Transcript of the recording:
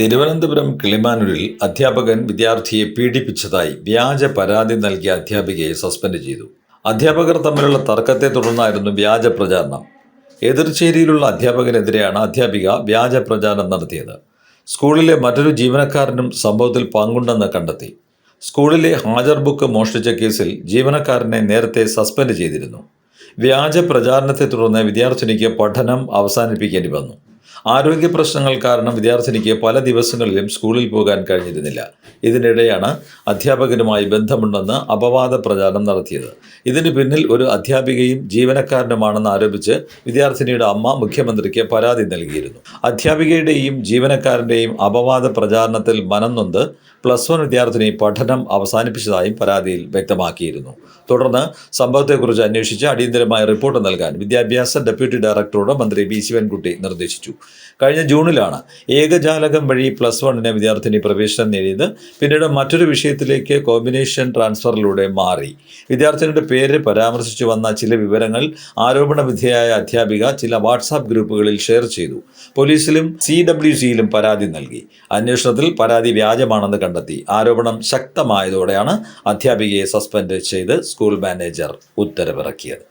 തിരുവനന്തപുരം കിളിമാനൂരിൽ അധ്യാപകൻ വിദ്യാർത്ഥിയെ പീഡിപ്പിച്ചതായി വ്യാജ പരാതി നൽകിയ അധ്യാപികയെ സസ്പെൻഡ് ചെയ്തു. അധ്യാപകർ തമ്മിലുള്ള തർക്കത്തെ തുടർന്നായിരുന്നു വ്യാജ പ്രചാരണം. എതിർചേരിയിലുള്ള അധ്യാപകനെതിരെയാണ് അധ്യാപിക വ്യാജ പ്രചാരണം നടത്തിയത്. സ്കൂളിലെ മറ്റൊരു ജീവനക്കാരനും സംഭവത്തിൽ പങ്കുണ്ടെന്ന് കണ്ടെത്തി. സ്കൂളിലെ ഹാജർ ബുക്ക് മോഷ്ടിച്ച കേസിൽ ജീവനക്കാരനെ നേരത്തെ സസ്പെൻഡ് ചെയ്തിരുന്നു. വ്യാജ പ്രചാരണത്തെ തുടർന്ന് വിദ്യാർത്ഥിനിക്ക് പഠനം അവസാനിപ്പിക്കേണ്ടി വന്നു ആരോഗ്യ പ്രശ്നങ്ങൾ കാരണം വിദ്യാർത്ഥിനിക്ക് പല ദിവസങ്ങളിലും സ്കൂളിൽ പോകാൻ കഴിഞ്ഞിരുന്നില്ല. ഇതിനിടെയാണ് അധ്യാപകനുമായി ബന്ധമുണ്ടെന്ന് അപവാദ പ്രചാരണം നടത്തിയത്. ഇതിന് പിന്നിൽ ഒരു അധ്യാപികയും ജീവനക്കാരനുമാണെന്ന് ആരോപിച്ച് വിദ്യാർത്ഥിനിയുടെ അമ്മ മുഖ്യമന്ത്രിക്ക് പരാതി നൽകിയിരുന്നു. അധ്യാപികയുടെയും ജീവനക്കാരന്റെയും അപവാദ പ്രചാരണത്തിൽ മനംനൊന്ത് പ്ലസ് വൺ വിദ്യാർത്ഥിനി പഠനം അവസാനിപ്പിച്ചതായും പരാതിയിൽ വ്യക്തമാക്കിയിരുന്നു. തുടർന്ന് സംഭവത്തെക്കുറിച്ച് അന്വേഷിച്ച് അടിയന്തരമായ റിപ്പോർട്ട് നൽകാൻ വിദ്യാഭ്യാസ ഡെപ്യൂട്ടി ഡയറക്ടറോട് മന്ത്രി ബി ശിവൻകുട്ടി നിർദ്ദേശിച്ചു. കഴിഞ്ഞ ജൂണിലാണ് ഏകജാലകം വഴി പ്ലസ് വണ്ണിന് വിദ്യാർത്ഥിനി പ്രവേശനം നേടിയത്. പിന്നീട് മറ്റൊരു വിഷയത്തിലേക്ക് കോമ്പിനേഷൻ ട്രാൻസ്ഫറിലൂടെ മാറി. വിദ്യാർത്ഥിനിയുടെ പേര് പരാമർശിച്ചു വന്ന ചില വിവരങ്ങൾ ആരോപണ വിധേയായ അധ്യാപിക ചില വാട്സാപ്പ് ഗ്രൂപ്പുകളിൽ ഷെയർ ചെയ്തു. പോലീസിലും സി ഡബ്ല്യു സിയിലും പരാതി നൽകി. അന്വേഷണത്തിൽ പരാതി വ്യാജമാണെന്ന് കണ്ടെത്തി. ആരോപണം ശക്തമായതോടെയാണ് അധ്യാപികയെ സസ്പെൻഡ് ചെയ്ത് സ്കൂൾ മാനേജർ ഉത്തരവിറക്കിയത്.